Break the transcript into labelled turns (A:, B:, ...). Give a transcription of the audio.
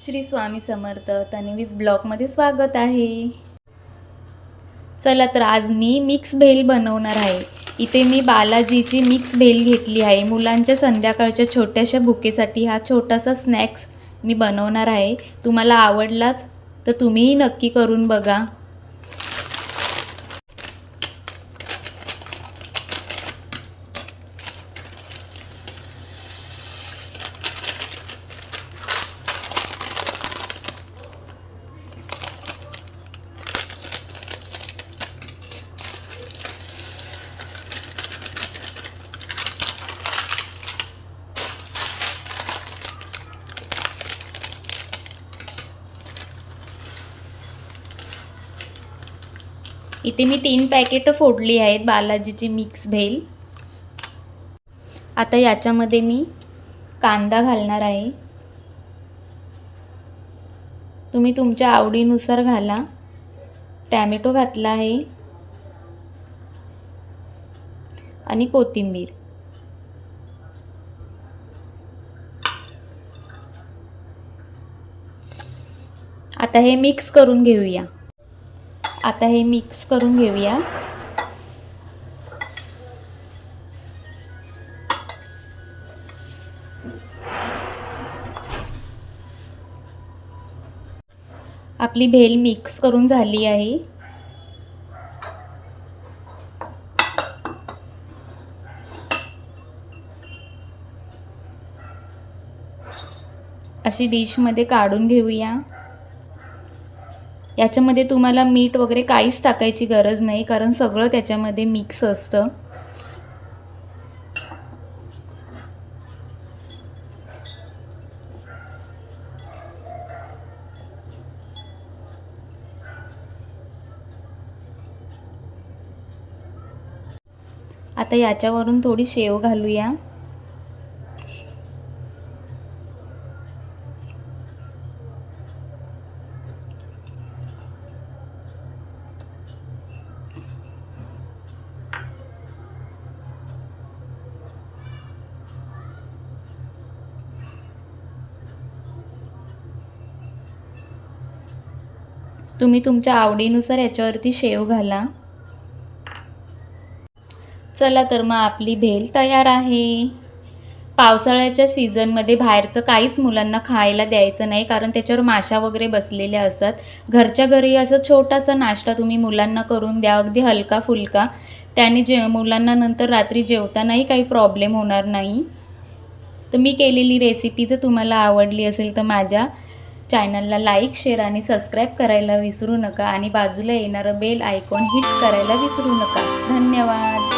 A: श्री स्वामी समर्थ तन्वीज ब्लॉगमध्ये स्वागत आहे. चला तर आज मी मिक्स भेल बनवणार आहे. इथे मी बालाजीची मिक्स भेल घेतली आहे. मुलांच्या संध्याकाळच्या छोट्याशा भुकेसाठी हा छोटासा स्नॅक्स मी बनवणार आहे. तुम्हाला आवडलाच तर तुम्हीही नक्की करून बघा. इथे मी तीन पॅकेटं फोडली आहेत बालाजीची मिक्स भेल. आता याच्यामध्ये मी कांदा घालणार आहे. तुम्ही तुमच्या आवडीनुसार घाला. टॅमॅटो घातला आहे. आणि कोथिंबीर. आता हे मिक्स करून घेऊया. आता हे मिक्स करून घेऊया. आपली भेल मिक्स करून झाली आहे. अशी डिशमध्ये काढून घेऊया. याच्यामध्ये तुम्हाला मीठ वगैरे काहीच टाकायची गरज नाही कारण सगळं त्याच्यामध्ये मिक्स असतं. आता याच्यावरून थोडी शेव घालूया. तुम्ही तुमच्या आवडीनुसार याच्यावरती शेव घाला. चला तर मग आपली भेल तयार आहे. पावसाळ्याच्या सीझनमध्ये बाहेरचं काहीच मुलांना खायला द्यायचं नाही कारण त्याच्यावर माशा वगैरे बसलेल्या असतात. घरच्या घरी असं छोटासा नाश्ता तुम्ही मुलांना करून द्या अगदी हलका फुलका त्याने जे मुलांना नंतर रात्री जेवतानाही काही प्रॉब्लेम होणार नाही. तर मी केलेली रेसिपी जर तुम्हाला आवडली असेल तर माझ्या चॅनलला लाईक शेअर आणि सबस्क्राईब करायला विसरू नका आणि बाजूला येणारं बेल आयकॉन हिट करायला विसरू नका. धन्यवाद.